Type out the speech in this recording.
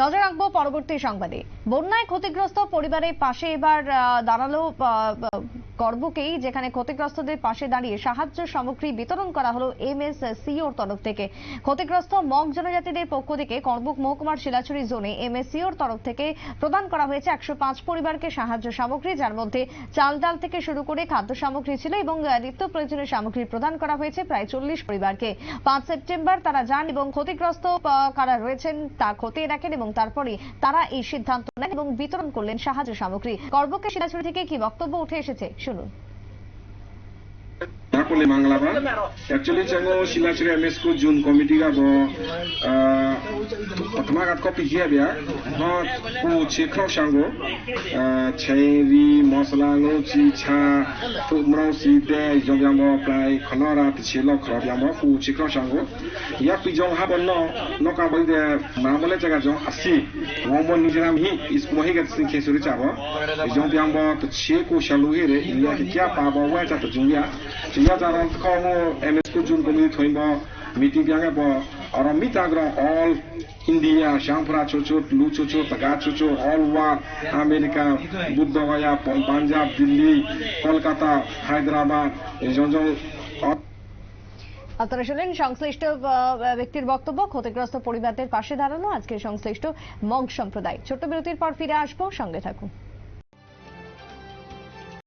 নজর রাখব পরবর্তী সংবাদে। বন্যায় ক্ষতিগ্রস্ত পরিবারের পাশে এবার দাঁড়াল গর্বকেই যেখানে ক্ষতিগ্রস্তদের পাশে দাঁড়িয়ে সাহায্য সামগ্রী বিতরণ করা হলো এম এস সিওর তরফ থেকে। ক্ষতিগ্রস্ত মগ জনজাতিদের পক্ষ থেকে করবুক মহকুমার শিলাচুরি জোনে এম এস সিওর তরফ থেকে প্রদান করা হয়েছে একশো পাঁচ পরিবারকে সাহায্য সামগ্রী, যার মধ্যে চাল ডাল থেকে শুরু করে খাদ্য সামগ্রী ছিল এবং নিত্য প্রয়োজনীয় সামগ্রী প্রদান করা হয়েছে প্রায় চল্লিশ পরিবারকে। পাঁচ সেপ্টেম্বর তারা যান এবং ক্ষতিগ্রস্ত কারা রয়েছেন তা খতিয়ে দেখেন এবং তারপরে তারা এই সিদ্ধান্ত নেন এবং বিতরণ করলেন সাহায্য সামগ্রী। করবকে শিলাচুরি থেকে কি বক্তব্য উঠে এসেছে? শুনুন। पल्ली मांगलाबा एक्चुअली चंगो शिलाश्री एम एस को जून कमिटी का बो प्रथमा का कॉपी किया बिया हाँ को चेकरो शंगो चेरी मसला लो चीचा तो मराउ सीधे जो भी बो प्लाई खलारा तो चेलो खराब या बो को चेकरो शंगो या पिज़ों हाँ बन्नो नो का बोल दे मामले जगह जो असी वो बो निज जो भी हम बात छे को शालू ही रे इंडिया क्या पाबंद हुआ है चाहे Ron ko mo MS ko June committee meeting yang bo aram mitagra all India, Shampura Chocho, Lu Chocho, Taga Chocho, all over America, Buddhagaya, Punjab, Delhi, Kolkata, Hyderabad, এই আপনারা শুনলেন সংশ্লিষ্ট ব্যক্তির বক্তব্য ক্ষতিগ্রস্ত পরিবারদের পাশে দাঁড়ানো আজকে সংশ্লিষ্ট মগ সম্প্রদায় ছোট্ট বিরতির পর ফিরে আসব সঙ্গে থাকুন